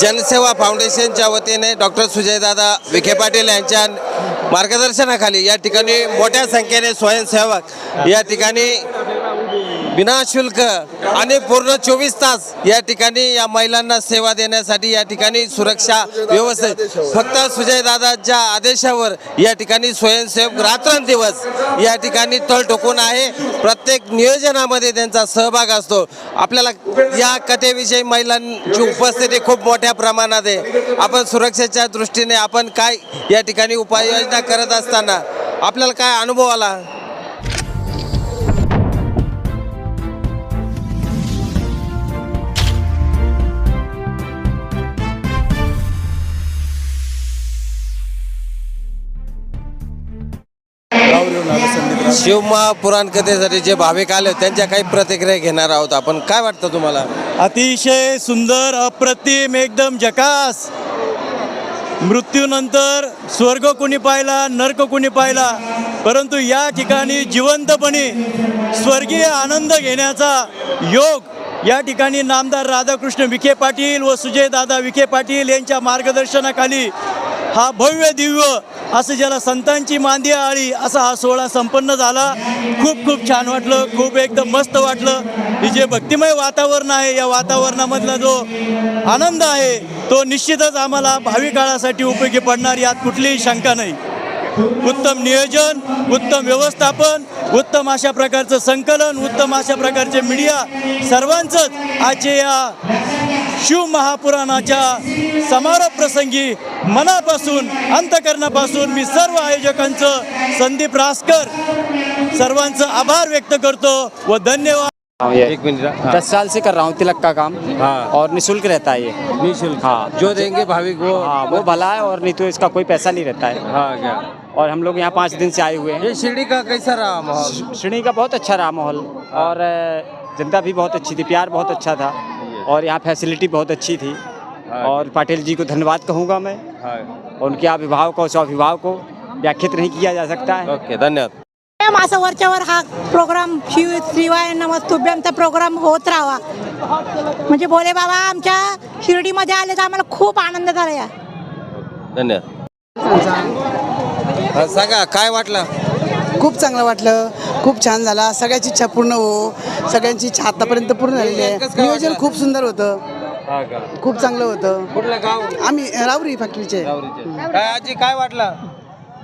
जनसेवा फाउंडेशनच्या वतीने डॉक्टर सुजयदादा विखे पाटील यांच्या मार्गदर्शनाखाली या ठिकाणी मोठ्या संख्येने स्वयंसेवक या ठिकाणी विनाशुल्क आणि पूर्ण चोवीस तास या ठिकाणी या महिलांना सेवा देण्यासाठी या ठिकाणी सुरक्षा व्यवस्थित फक्त सुजयदादाच्या आदेशावर या ठिकाणी स्वयंसेवक रात्रंदिवस या ठिकाणी तळ ठोकून आहे. प्रत्येक नियोजनामध्ये त्यांचा सहभाग असतो. आपल्याला या कथेविषयी महिलांची उपस्थिती खूप मोठ्या प्रमाणात आहे. आपण सुरक्षेच्या दृष्टीने आपण काय या ठिकाणी उपाययोजना करत असताना आपल्याला काय अनुभव आला? शिवमहापुराण कथेसाठी जे भाविक आले त्यांच्या काही प्रतिक्रिया घेणार आहोत आपण. काय वाटतं तुम्हाला? अतिशय सुंदर अप्रतिम एकदम जकास मृत्यूनंतर स्वर्ग कोणी पाहिला नर्क कोणी पाहिला परंतु या ठिकाणी जिवंतपणे स्वर्गीय आनंद घेण्याचा योग या ठिकाणी नामदार राधाकृष्ण विखे पाटील व सुजयदादा विखे पाटील यांच्या मार्गदर्शनाखाली हा भव्य दिव्य असं ज्याला संतांची मांदी आळी असा हा सोहळा संपन्न झाला. खूप खूप छान वाटलं. खूप एकदम मस्त वाटलं. हे जे भक्तिमय वातावरण आहे या वातावरणामधला जो आनंद आहे तो निश्चितच आम्हाला भावी काळासाठी उपयोगी पडणार यात कुठलीही शंका नाही. उत्तम नियोजन उत्तम व्यवस्थापन उत्तम अशा प्रकारचं संकलन उत्तम अशा प्रकारचे मीडिया सर्वांचंच आजचे या शिव महापुराणाच्या समारोप प्रसंगी मनापासून अंतकरणापासून मी सर्व आयोजकांचं संदीप रासकर सर्वांचं आभार व्यक्त करतो व धन्यवाद. एक मिनिट। दस साल से कर रहा हूँ तिलक का काम। हाँ। और निशुल्क रहता है ये। निःशुल्क. हाँ। जो देंगे भाविक वो हाँ वो भला है और नहीं तो इसका कोई पैसा नहीं रहता है। हाँ क्या? और हम लोग यहाँ पाँच दिन से आए हुए हैं। ये शिरडी का कैसा रहा माहौल? श्रेणी का बहुत अच्छा रहा माहौल। और जनता भी बहुत अच्छी थी प्यार बहुत अच्छा था। और यहाँ फैसिलिटी बहुत अच्छी थी। हाँ। और पाटिल जी को धन्यवाद कहूँगा मैं। और उनके अभिभावक और स्वाभिभावक को व्याख्यित नहीं किया जा सकता है। ओके धन्यवाद। कायम असा वरच्यावर हा प्रोग्राम शिव श्रीवाय नमस्तुभ्यमचा प्रोग्राम होत राहावा म्हणजे भोले बाबा आमच्या शिर्डीमध्ये आले तर आम्हाला खूप आनंद झाला या. धन्यवाद। सांगा काय वाटलं? खूप चांगलं वाटलं. खूप छान झाला. सगळ्याची इच्छा पूर्ण हो. सगळ्यांची इच्छा आतापर्यंत पूर्ण झालेली आहे. नियोजन? खूप सुंदर होतं. हा का? खूप चांगलं होतं. कुठलं गाव? आम्ही रावरी फॅक्टरीचे. काय आजी काय वाटलं?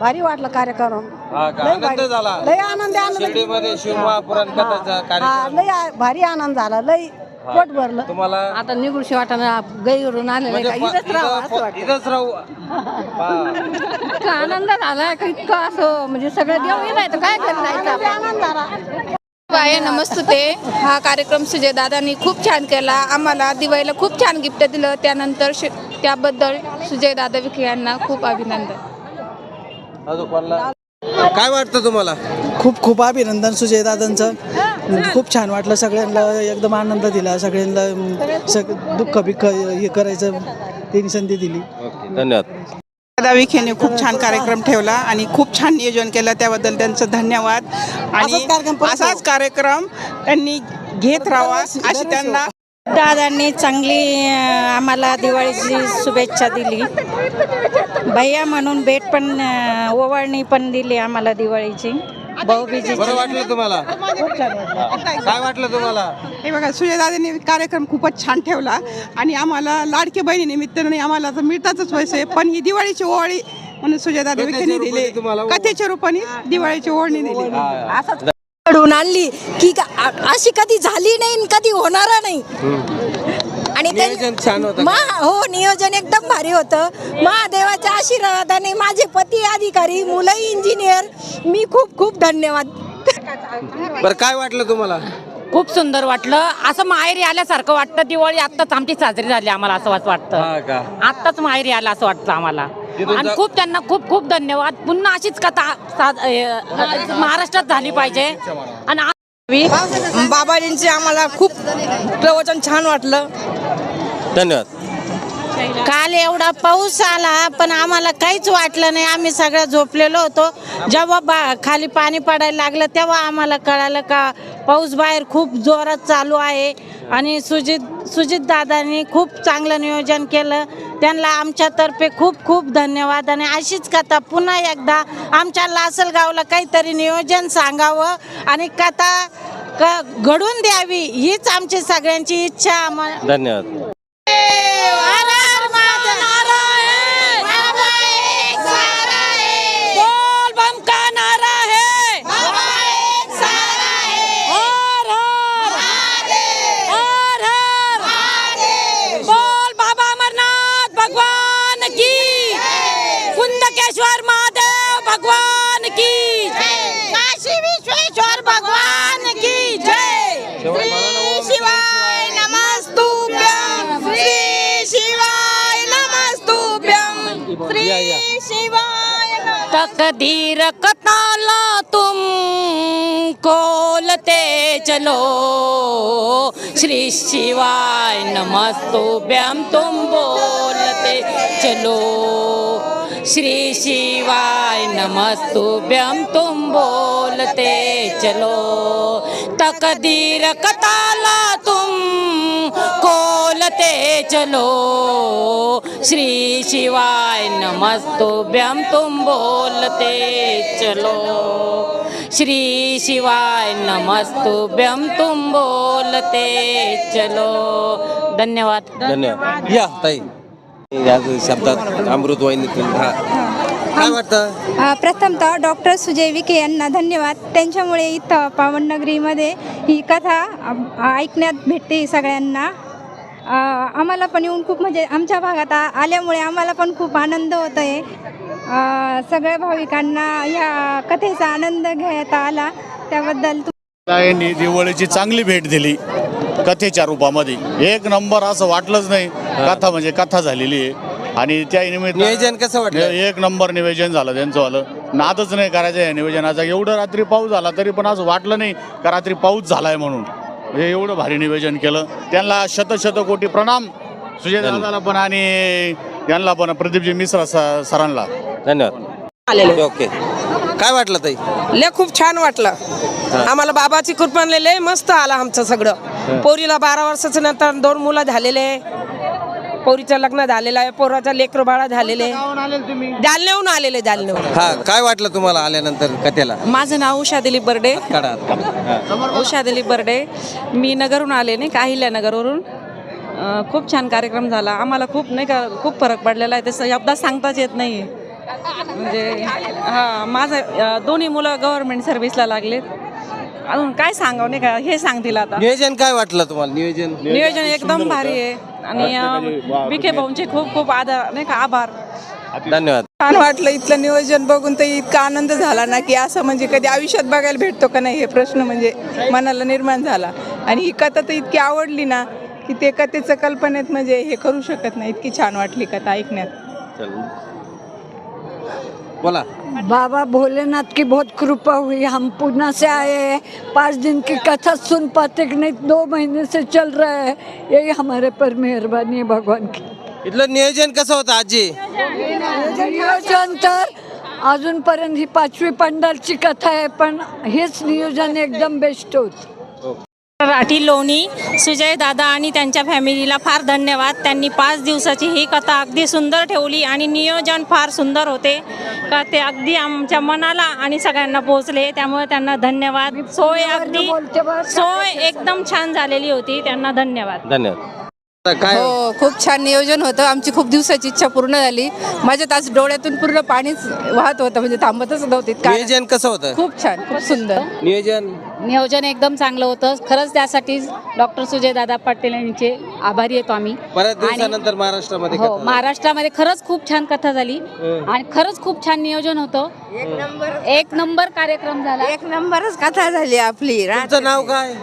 भारी वाटलं कार्यक्रम. हा का? आनंद झाला. लय आनंद आनंद. शिर्डीमध्ये शिवमहापुराण कथाचा कार्यक्रम. लय आ- भारी आनंद झाला. लय पोट भरलं. तुम्हाला आता वाटाणा गैरून आलेलं म्हणजे का? इथंच राहावं असं इथं- वाटतं इथंच राहू हा. इतका आनंद झाला की इतकं असं म्हणजे सगळं देव नाही तर काय करणार आनंद झाला बाय नमस्तुते. हा कार्यक्रम सुजय दादांनी खूप छान केला. आम्हाला दिवाळीला खूप छान गिफ्ट दिलं. त्यानंतर शि- त्याबद्दल सुजय दादा विखे यांना खूप अभिनंदन. अजून कोणाला? काय वाटतं तुम्हाला? खूप खूप अभिनंदन सुजयदादांचं. खूप छान वाटलं सगळ्यांना एकदम आनंद दिला सगळ्यांना सग दुःख बिक्ख हे करायचं त्यांनी संधी दिली. ओके धन्यवाद. दादा विखेने खूप छान कार्यक्रम ठेवला आणि खूप छान नियोजन केलं त्याबद्दल त्यांचं धन्यवाद. आणि असाच कार्यक्रम त्यांनी घेत राहावा अशी त्यांना दादांनी चांगली आम्हाला दिवाळीची शुभेच्छा दिली. भैया म्हणून भेट पण ओवाळणी पण दिली आम्हाला दिवाळीची. भाऊबीजी बरं वाटलं तुम्हाला? काय वाटलं तुम्हाला? हे बघा सुजयदादांनी कार्यक्रम खूपच छान ठेवला आणि आम्हाला लाडके बहिणीनिमित्ताने आम्हाला तर मिळतातच पैसे पण ही दिवाळीची ओवाळी म्हणून कथेच्या विखेने दिले. कथेच्या रूपाने दिवाळीची ओढणी दिली. घडून आणली की का- अ- अशी कधी झाली नाही आणि कधी होणार नाही. आणि ते- नियोजन छान होतं मा हो नियोजन एकदम भारी होतं. महादेवाच्या आशीर्वादाने माझे पती अधिकारी मुलं इंजिनियर मी खूप खूप धन्यवाद. बरं काय वाटलं तुम्हाला? खूप सुंदर वाटलं. असं माहेरी आल्यासारखं वाटतं. दिवाळी आत्ताच आमची साजरी झाली आम्हाला असं वाट- वाटतं. का? आत्ताच माहेरी आलं असं वाटतं आम्हाला. तिथून आणि जा- खूप त्यांना खूप खूप धन्यवाद. पुन्हा अशीच कथा अ, महाराष्ट्रात झाली पाहिजे. आणि बाबाजींचे आम्हाला खूप प्रवचन छान वाटलं. धन्यवाद. काल एवढा पाऊस आला पण आम्हाला काहीच वाटलं नाही. आम्ही सगळं झोपलेलो होतो. जेव्हा बा खाली पाणी पडायला लागलं तेव्हा आम्हाला कळालं का पाऊस बाहेर खूप जोरात चालू आहे. आणि सुजित सुजित दादांनी खूप चांगलं नियोजन केलं. त्यांना आमच्यातर्फे खूप खूप धन्यवाद. आणि अशीच कथा पुन्हा एकदा आमच्या लासलगावला काहीतरी नियोजन सांगावं आणि कथा क घडून द्यावी हीच आमची सगळ्यांची इच्छा. आम्हाला धन्यवाद बोल बम का नारा है हर हर हर हर बोल बाबा अमरनाथ भगवान की कुंदकेश्वर महादेव भगवान की काशी विश्वेश्वर भगवान की जय श्री शिवाय नमस्तुभ्यं श्री शिवाय नमस्तुभ्यं श्री शिवाय तकदीर कताला तुम खोलते चलो। श्री शिवाय नमस्तुभ्यम तुम बोलते चलो। श्री शिवाय नमस्तुभ्यम तुम बोलते चलो। तकदीर कताला तुम चलो। श्री शिवाय नमस्तुभ्यम तुम बोलते चलो। श्री शिवाय नमस्तुभ्यम तुम बोलते चलो। धन्यवाद। धन्यवाद। या ताई। या शब्दात अमृत वाहिनीतून हा. काय वाटतं? अ, प्रथमतः डॉक्टर सुजय विखे यांना धन्यवाद. त्यांच्यामुळे इथं पावननगरीमध्ये ही कथा अ, ऐकण्यात भेटते सगळ्यांना. आम्हाला पण येऊन खूप म्हणजे आमच्या भागात आल्यामुळे आम्हाला पण खूप आनंद होत आहे सगळ्या भाविकांना ह्या कथेचा आनंद घेता आला. त्याबद्दल यांनी दिवाळीची चांगली भेट दिली कथेच्या रूपामध्ये. एक नंबर असं वाटलंच नाही. कथा म्हणजे कथा झालेली आहे. आणि त्या निमित्त नियोजन कसं वाटलं? एक नंबर नियोजन झालं त्यांचं वालं नादच नाही करायचं या नियोजनाचा एवढं रात्री पाऊस झाला तरी पण असं वाटलं नाही का रात्री पाऊस झालाय म्हणून. हे एवढं भारी नियोजन केलं. त्यांना शत शत कोटी प्रणाम सुजय दादाला पण आणि यांना पण प्रदीपजी मिश्रा स- सरांना. धन्यवाद. ओके काय वाटलं ताई? लय खूप छान वाटलं. आम्हाला बाबाची कृपा लय मस्त आला आमचं सगळं. पोरीला बारा वर्षाच्या नंतर दोन मुलं झालेले. पोरीचं लग्न झालेलं आहे पोराचा लेकरू बाळा झालेले जालन्याहून आलेले जालन्याहून. हा काय वाटलं तुम्हाला आल्यानंतर कथेला? माझं नाव उषा दिलीप बर्डे. हा. उषा दिलीप बर्डे. मी नगरहून आले नाही का अहिल्यानगरवरून खूप छान कार्यक्रम झाला. आम्हाला खूप नाही का खूप फरक पडलेला आहे. तसं शब्दात सांगताच येत नाही म्हणजे हां माझं दोन्ही मुलं गव्हर्नमेंट सर्व्हिसला लागलेत. अजून काय सांगावं नाही का हे सांगतील आता. नियोजन काय वाटलं तुम्हाला? नियोजन? नियोजन एकदम भारी आहे. आणि विखे भाऊंचे खूप खूप आधार नाही का आभार. धन्यवाद. छान वाटलं इथलं नियोजन बघून तर इतका आनंद झाला ना की असं म्हणजे कधी आयुष्यात बघायला भेटतो का नाही हे प्रश्न म्हणजे मनाला निर्माण झाला. आणि ही कथा तर इतकी आवडली ना की ते कथेचं कल्पनेत म्हणजे हे करू शकत नाही. इतकी छान वाटली कथा ऐकण्यात. चल बोला. बाबा भोलेनाथ की बहुत कृपा हुई हम पूना से आए हैं। पाँच दिन की कथा सुन पाते कि नहीं दो महीने से चल रहा है। यही हमारे पर मेहरबानी है भगवान की। इथलं नियोजन कसं होतं आजी? नियोजन तर अजूनपर्यंत ही पाचवी पंडालची कथा आहे पण हेच नियोजन एकदम बेस्ट होत. राठी लोणी सुजय दादा आणि त्यांच्या फॅमिलीला फार धन्यवाद. त्यांनी पाच दिवसाची ही कथा अगदी सुंदर ठेवली आणि नियोजन फार सुंदर होते. का ते अगदी आमच्या मनाला आणि सगळ्यांना पोहोचले. त्यामुळे त्यांना धन्यवाद. सोय अगदी सोय एकदम छान झालेली होती. त्यांना धन्यवाद. धन्यवाद. काय? हो खूप छान नियोजन होतं. आमची खूप दिवसाची इच्छा पूर्ण झाली. माझ्या तास डोळ्यातून पूर्ण पाणीच वाहत होतं. म्हणजे थांबतच नव्हते नियोजन कसं होतं? खूप छान खूप सुंदर. नियोजन? नियोजन एकदम चांगलं होतं. खरंच त्यासाठी डॉक्टर सुजय दादा पाटील यांचे आभारी येतो आम्ही. बऱ्याच दिवसानंतर महाराष्ट्रामध्ये हो. महाराष्ट्रामध्ये खरंच खूप छान कथा झाली. आणि खरंच खूप छान नियोजन होतं. एक नंबर कार्यक्रम झाला. एक नंबरच कथा झाली आपली. तुमचं नाव काय?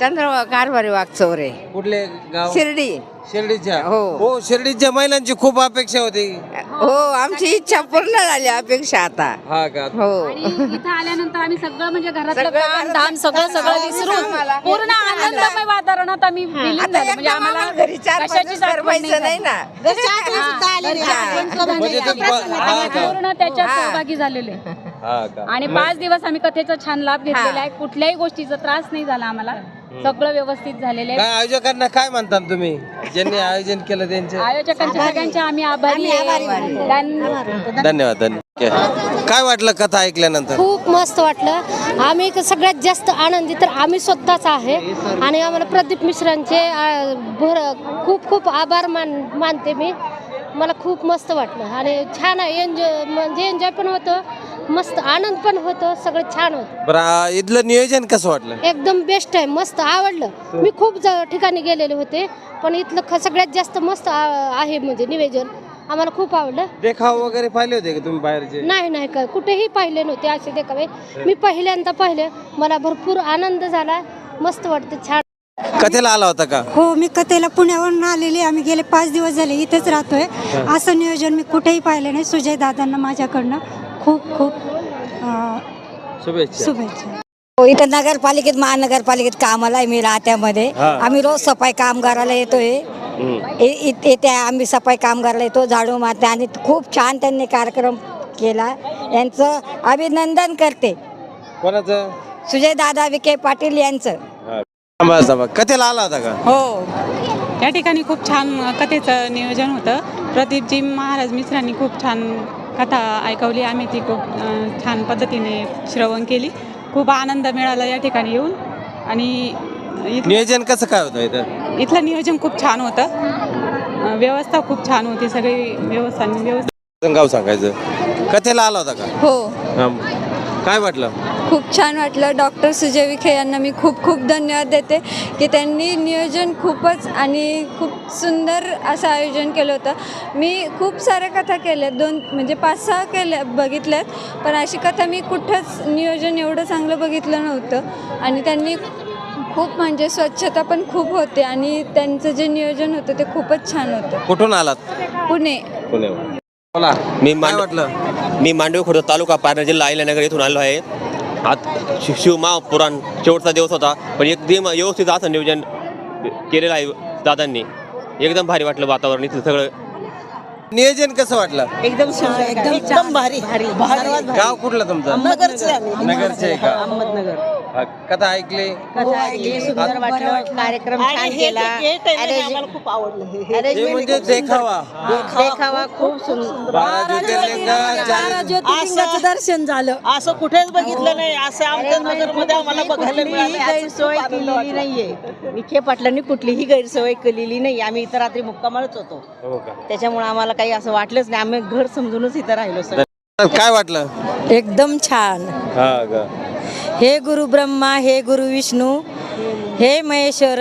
चंद्र कारभारी वागचौरे कुठले गाव? शिर्डी. शिर्डीच्या? हो. हो शिर्डीच्या महिलांची खूप अपेक्षा होती. हो आमची इच्छा पूर्ण झाली अपेक्षा आता. हा का? हो. इथं आल्यानंतर आम्ही सगळं म्हणजे घरातलं सगळं काम घरातलं धाम सगळं सगळं विसरून पूर्ण. आनंदमय वातावरणात आम्ही विलीन आता झालो. म्हणजे आम्हाला आम्हाला घरी चार पाच आठवण नाही म्हणजे ते ब- हा का? पूर्ण त्याच्यात हा. सहभागी झालेले. हा का? आणि पाच दिवस आम्ही कथेचा छान लाभ घेतलेला आहे. कुठल्याही गोष्टीचा त्रास नाही झाला आम्हाला. सगळं व्यवस्थित झालेलं आहे. काय आयोजकांना काय म्हणतात तुम्ही? ज्यांनी आयोजन केलं त्यांचे. आयोजकांच्या सगळ्यांचे आम्ही आभारी आहे. धन्यवाद. धन्यवाद. काय वाटलं कथा ऐकल्यानंतर? खूप मस्त वाटलं. आम्ही क- सगळ्यात जास्त आनंदी तर आम्ही स्वतःच आहे. आणि आम्हाला प्रदीप मिश्रांचे आ, भर खूप खूप आभार मान मानते मी. मला खूप मस्त वाटलं. आणि छान आहे. एन्जॉय म्हणजे एन्जॉय पण होतं. मस्त आनंद पण होतो सगळं छान होतं. बरं आ, इथलं नियोजन कसं वाटलं? एकदम बेस्ट आहे मस्त आवडलं. मी खूप ज- ठिकाणी गेलेले होते पण इथलं ख- सगळ्यात जास्त मस्त आ- आहे म्हणजे निवेदन आम्हाला खूप आवडलं. देखाव वगैरे पाहिले होते का तुम्ही बाहेरचे? नाही नाही का कुठेही पाहिले नव्हते असे देखावे. मी पहिल्यांदा पाहिले मला भरपूर आनंद झाला मस्त वाटतं छान. कथेला आला होता का? हो मी कथेला पुण्यावरून आलेली आम्ही गेले पाच दिवस झाले इथेच राहतोय. असं नियोजन मी कुठेही पाहिलं नाही सुजय दादांना माझ्याकडनं. खूप खूप अं, शुभेच्छा. शुभेच्छा. हो इथं नगरपालिकेत महानगरपालिकेत कामाला आहे मी राहत्यामध्ये. आम्ही रोज सफाई कामगाराला येतोय. येते आम्ही सफाई कामगाराला येतो झाडू मारते आणि खूप छान त्यांनी कार्यक्रम केला. यांचं अभिनंदन करते. कोणाचं? सुजय दादा विखे पाटील यांचं. थांबा, थांबा. कथेला आला होता का? हो. या ठिकाणी खूप छान कथेचं नियोजन होतं. प्रदीपजी महाराज मिश्रांनी खूप छान कथा ऐकवली आम्ही ती खूप छान पद्धतीने श्रवण केली. खूप आनंद मिळाला या ठिकाणी येऊन. आणि नियोजन कसं काय होतं इथं? इथलं नियोजन खूप छान होतं. व्यवस्था खूप छान होती. सगळी व्यवस्था व्यवस्था गाव सांगायचं. कथेला आला होता का? हो. हा. काय वाटलं? खूप छान वाटलं. डॉक्टर सुजय विखे यांना मी खूप खूप धन्यवाद देते की त्यांनी नियोजन खूपच आणि खूप सुंदर असं आयोजन केलं होतं. मी खूप साऱ्या कथा केल्या दोन म्हणजे पाच सहा केल्या बघितल्यात. पण अशी कथा मी कुठंच नियोजन एवढं चांगलं बघितलं नव्हतं. आणि त्यांनी खूप म्हणजे स्वच्छता पण खूप होते आणि त्यांचं जे नियोजन होतं ते खूपच छान होतं. कुठून आलात? पुणे. पुणे. बोला. मी काय मांड वाटलं? मी मांडवी खुर्द तालुका पारनेर जिल्हा अहिल्यानगर येथून आलो आहे. आज शि शिवमा पुराण शेवटचा दिवस होता पण एकदम व्यवस्थित असं नियोजन केलेलं आहे दादांनी. एकदम भारी वाटलं वातावरण इथलं सगळं. नियोजन कसं वाटलं? एकदम एकदम एकदम भारी. भारी. गाव कुठलं तुमचं? नगरचे आहे का? अहमदनगर. हा, कथा ऐकली. सुंदर वाटलं कार्यक्रम छान केला. खूप आवडलं. हे म्हणजे देखावा. देखावा खूप सुंदर बारा ज्योतिर्लिंग चार- दर्शन झालं. असं कुठेच बघितलं नाही. असं आमच्या नगरमध्ये आम्हाला बघायला मिळालं. गैरसोय केलेली नाहीये. विखे पाटलांनी कुठलीही गैरसोय केलेली नाही आम्ही इथं रात्री मुक्कामालच होतो. हो का? त्याच्यामुळे आम्हाला काही असं वाटलंच नाही. आम्ही घर समजूनच इथं राहिलो सगळं. काय वाटलं? एकदम छान. हा का हे गुरु ब्रह्मा हे गुरु विष्णू हे महेश्वर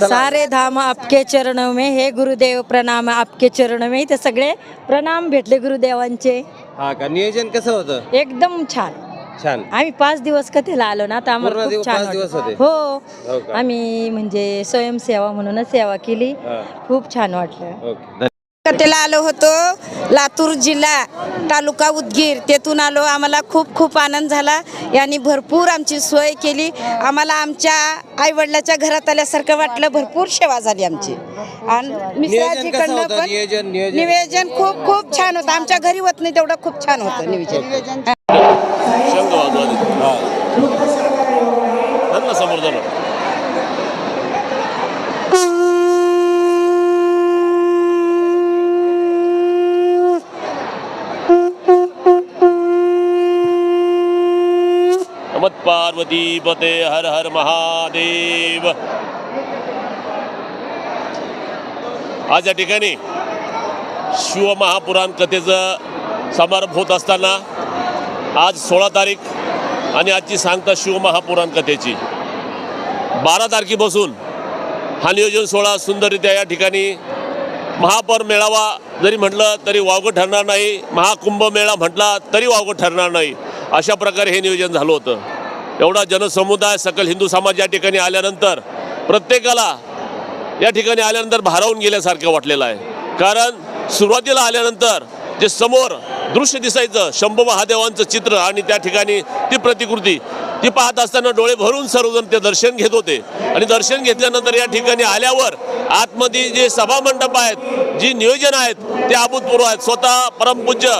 सारे धाम आपके चरण में हे गुरुदेव प्रणाम आपके चरण में. इथे सगळे प्रणाम भेटले गुरुदेवांचे. हा का? नियोजन कसं होतं? एकदम छान. छान. आम्ही पाच दिवस कथेला आलो ना तर आम्हाला पूर्ण खूप दिवस- छान पाच दिवस वाटलं. होते? हो. हो का? आम्ही म्हणजे स्वयंसेवा म्हणूनच सेवा केली. हा, खूप छान वाटलं. ओके. कथेला आलो होतो. लातूर जिल्हा तालुका उदगीर. तेथून आलो. आम्हाला खूप खूप आनंद झाला. यांनी भरपूर आमची सोय केली. आम्हाला आमच्या आईवडिलाच्या घरात आल्यासारखं वाटलं. भरपूर सेवा झाली आमची. आणि मिश्राजीकडनं पण निवेदन खूप खूप छान होतं. आमच्या घरी होत नाही तेवढं खूप छान होतं निवेदन. समोर झालं नमत पार्वती पते हर हर महादेव. आज या ठिकाणी शिवमहापुराण कथेचं समारंभ होत असताना आज सोळा तारीख आणि आजची सांगता शिवमहापुराण कथेची. बारा तारखेपासून हा नियोजन सोहळा सुंदररित्या या ठिकाणी महापौर मेळावा जरी म्हटलं तरी वावगं ठरणार नाही महाकुंभ मेळा म्हटला तरी वावगं ठरणार नाही अशा प्रकारे हे नियोजन झालं होतं. एवढा जनसमुदाय सकल हिंदू समाज या ठिकाणी आल्यानंतर प्रत्येकाला या ठिकाणी आल्यानंतर भारावून गेल्यासारखं वाटलेलं आहे. कारण सुरुवातीला आल्यानंतर जे समोर दृश्य दिसायचं शंभू महादेवांचं चित्र आणि त्या ठिकाणी ती प्रतिकृती ती पाहत असताना डोळे भरून सर्वजण ते दर्शन घेत होते. आणि दर्शन घेतल्यानंतर या ठिकाणी आल्यावर आतमध्ये जे सभामंडप आहेत जी नियोजन आहेत ते अभूतपूर्व आहेत. स्वतः परमपूज्य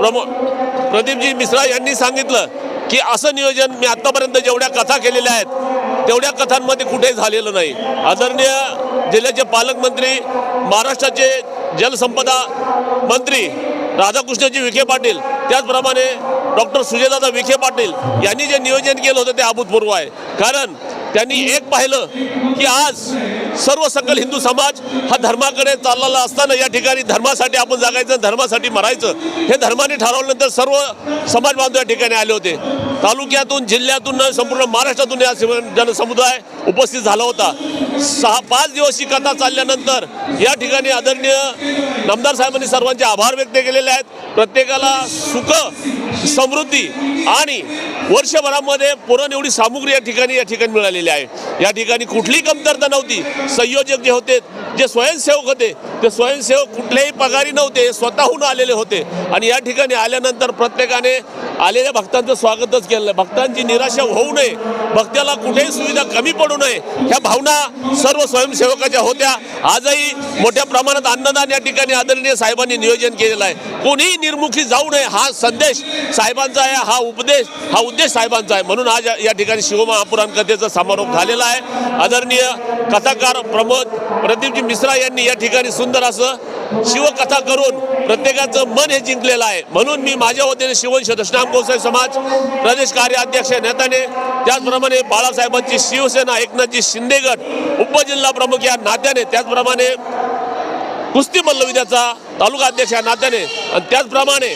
प्रमो प्रदीपजी मिश्रा यांनी सांगितलं की असं नियोजन मी आत्तापर्यंत जेवढ्या कथा केलेल्या आहेत तेवढ्या कथांमध्ये कुठेही झालेलं नाही. आदरणीय जिल्ह्याचे पालकमंत्री महाराष्ट्राचे जलसंपदा मंत्री राधाकृष्णजी विखे पाटील त्याचप्रमाणे डॉक्टर सुजयदादा विखे पाटील यांनी जे नियोजन केलं होतं ते अभूतपूर्व आहे. कारण त्यांनी एक पाहिलं की आज सर्व सकल हिंदू समाज हा धर्माकडे चाललेला असताना या ठिकाणी धर्मासाठी आपण जगायचं धर्मासाठी मरायचं. हे धर्माने ठरवल्यानंतर सर्व समाज बांधव या ठिकाणी आले होते. तालुक्यातून जिल्ह्यातून संपूर्ण महाराष्ट्रातून या जनसमुदाय उपस्थित झाला होता. सहा पाच दिवस ही कथा चालल्यानंतर या ठिकाणी आदरणीय नामदार साहेबांनी सर्वांचे आभार व्यक्त केलेले आहेत. प्रत्येकाला सुख समृद्धी आणि वर्षभरामध्ये पुरण एवढी सामुग्री या ठिकाणी या ठिकाणी मिळालेली आहे. या ठिकाणी कुठलीही कमतरता नव्हती. संयोजक जे होते जे स्वयंसेवक होते ते स्वयंसेवक कुठल्याही पगारी नव्हते स्वतःहून आलेले होते. आणि या ठिकाणी आल्यानंतर प्रत्येकाने आलेल्या भक्तांचं स्वागतच केलं. भक्तांची निराशा होऊ नये. भक्ताला कुठेही सुविधा कमी पडू नये. ह्या भावना सर्व स्वयंसेवकाच्या होत्या. आजही मोठ्या प्रमाणात अन्नदान या ठिकाणी आदरणीय साहेबांनी नियोजन केलेलं आहे. कोणीही निर्मुखी जाऊ नये. हा संदेश साहेबांचा आहे. हा उपदेश हा उद्देश साहेबांचा आहे. म्हणून आज या- या ठिकाणी शिवमहापुराण कथेचा समारोप झालेला आहे. आदरणीय कथाकार प्रमोद प्रदीपजी मिश्रा यांनी या ठिकाणी सुंदर असं शिवकथा करून प्रत्येकाचं मन हे जिंकलेलं आहे. म्हणून मी माझ्या वतीने शिवंश दशनाम गोसाई समाज प्रदेश कार्याध्यक्ष नेत्याने त्याचप्रमाणे बाळासाहेबांची शिवसेना एकनाथजी शिंदेगड उपजिल्हा प्रमुख या नात्याने त्याचप्रमाणे कुस्ती मल्लविद्याचा तालुका अध्यक्ष या नात्याने आणि त्याचप्रमाणे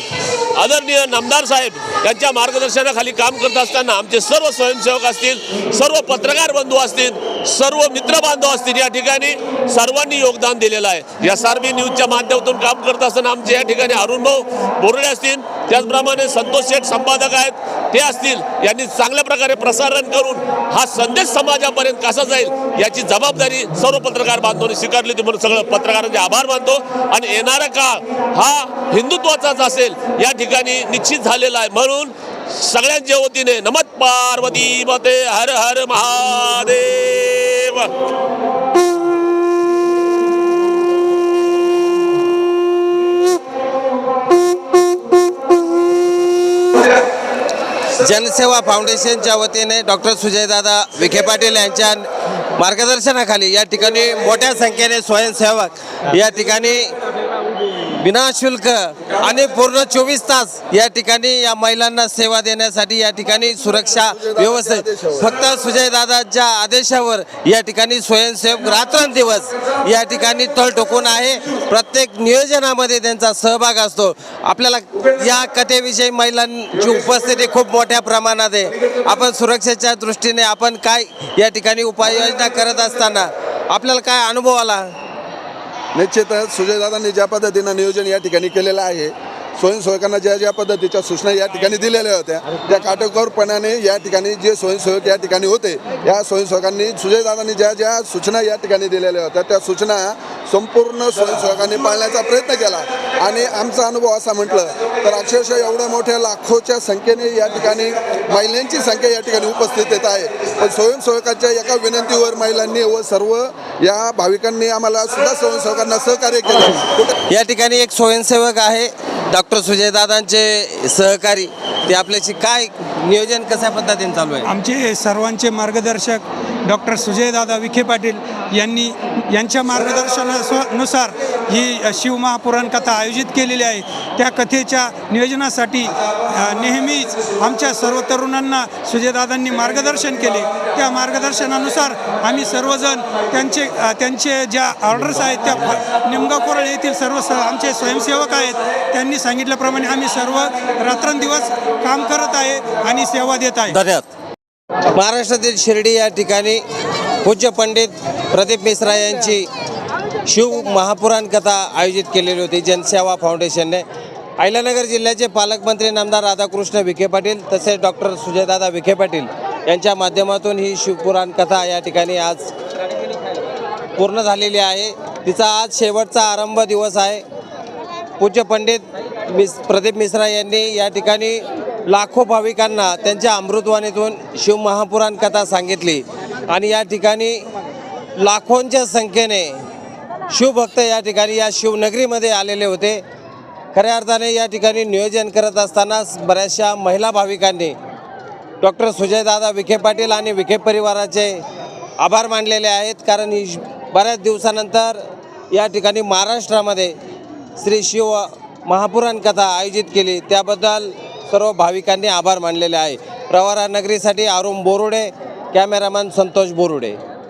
आदरणीय नामदार साहेब यांच्या मार्गदर्शनाखाली काम करत असताना आमचे सर्व स्वयंसेवक असतील सर्व पत्रकार बंधू असतील सर्व मित्र बांधव असतील या ठिकाणी सर्वांनी योगदान दिलेलं आहे. या सारबी न्यूजच्या माध्यमातून काम करत असताना आमचे या ठिकाणी अरुण भाऊ असतील त्याचप्रमाणे संतोष शेठ संपादक आहेत ते असतील यांनी चांगल्या प्रकारे प्रसारण करून हा संदेश समाजापर्यंत कसा जाईल याची जबाबदारी सर्व पत्रकार बांधवांनी स्वीकारली होती. म्हणून सगळं पत्रकारांचे आभार मानतो. आणि येणारा काळ हा हिंदुत्वाचाच असेल या ठिकाणी निश्चित झालेला आहे. म्हणून सगळ्यांच्या वतीने नमत पार्वती मते हर हर महादेव. जनसेवा फाउंडेशनच्या वतीने डॉक्टर सुजयदादा विखे पाटील यांच्या मार्गदर्शनाखाली या ठिकाणी मोठ्या संख्येने स्वयंसेवक या ठिकाणी विनाशुल्क आणि पूर्ण चोवीस तास या ठिकाणी या महिलांना सेवा देण्यासाठी या ठिकाणी सुरक्षा व्यवस्थित फक्त सुजयदादाच्या आदेशावर या ठिकाणी स्वयंसेवक रात्रंदिवस या ठिकाणी तळ ठोकून आहे. प्रत्येक नियोजनामध्ये त्यांचा सहभाग असतो. आपल्याला या कथेविषयी महिलांची उपस्थिती खूप मोठ्या प्रमाणात आहे. आपण सुरक्षेच्या दृष्टीने आपण काय या ठिकाणी उपाययोजना करत असताना आपल्याला काय अनुभव आला? निश्चितच सुजयदादांनी ज्या पद्धतीनं नियोजन या ठिकाणी केलेलं आहे स्वयंसेवकांना ज्या ज्या पद्धतीच्या सूचना या ठिकाणी दिलेल्या होत्या त्या काटेकोरपणाने या ठिकाणी जे स्वयंसेवक या ठिकाणी होते या स्वयंसेवकांनी सुजयदादांनी ज्या ज्या सूचना या ठिकाणी दिलेल्या होत्या त्या सूचना संपूर्ण स्वयंसेवकांनी पाळण्याचा प्रयत्न केला. आणि आमचा अनुभव असा म्हटलं तर अक्षरशः एवढ्या मोठ्या लाखोच्या संख्येने या ठिकाणी महिलांची संख्या या ठिकाणी उपस्थित येत आहे. पण स्वयंसेवकांच्या एका विनंतीवर महिलांनी व सर्व या भाविकांनी आम्हाला सुद्धा स्वयंसेवकांना सहकार्य केलं. या ठिकाणी एक स्वयंसेवक आहे डॉक्टर सुजयदादांचे सहकारी ते आपल्याशी काय नियोजन कशा पद्धतीने चालू आहे? आमचे सर्वांचे मार्गदर्शक डॉक्टर सुजयदादा विखे पाटील यांनी यांच्या मार्गदर्शनानुसार ही शिवमहापुराण कथा आयोजित केलेली आहे. त्या कथेच्या नियोजनासाठी नेहमीच आमच्या सर्व तरुणांना सुजयदादांनी मार्गदर्शन केले. त्या मार्गदर्शनानुसार आम्ही सर्वजण त्यांचे त्यांचे ज्या ऑर्डर्स आहेत त्या फ- निमगाव कोरळ येथील सर्व स आमचे स्वयंसेवक आहेत त्यांनी सांगितल्याप्रमाणे आम्ही सर्व रात्रंदिवस काम करत आहे. आणि सेवा देत आहे. धन्यवाद. महाराष्ट्रातील शिर्डी या ठिकाणी पूज्य पंडित प्रदीप मिश्रा यांची शिव महापुराण कथा आयोजित केलेली होती जनसेवा फाउंडेशनने अहिल्यानगर जिल्ह्याचे पालकमंत्री नामदार राधाकृष्ण विखे पाटील तसेच डॉक्टर सुजयदादा विखे पाटील यांच्या माध्यमातून ही शिवपुराण कथा या ठिकाणी आज पूर्ण झालेली आहे. तिचा आज शेवटचा आरंभ दिवस आहे. पूज्य पंडित मिस प्रदीप मिश्रा यांनी या ठिकाणी लाखो भाविकांना त्यांच्या अमृतवाणीतून शिवमहापुराण कथा सांगितली. आणि या ठिकाणी लाखोंच्या संख्येने शिवभक्त या ठिकाणी या शिवनगरीमध्ये आलेले होते. खऱ्या अर्थाने या ठिकाणी नियोजन करत असताना बऱ्याचशा महिला भाविकांनी डॉक्टर सुजयदादा विखे पाटील आणि विखे परिवाराचे आभार मानलेले आहेत. कारण ही बऱ्याच दिवसानंतर या ठिकाणी महाराष्ट्रामध्ये श्री शिव महापुराण कथा आयोजित केली. त्याबद्दल सर्व भाविकांनी आभार मानलेले आहे. प्रवारा नगरीसाठी अरुण बोरुडे कॅमेरामॅन संतोष बोरुडे.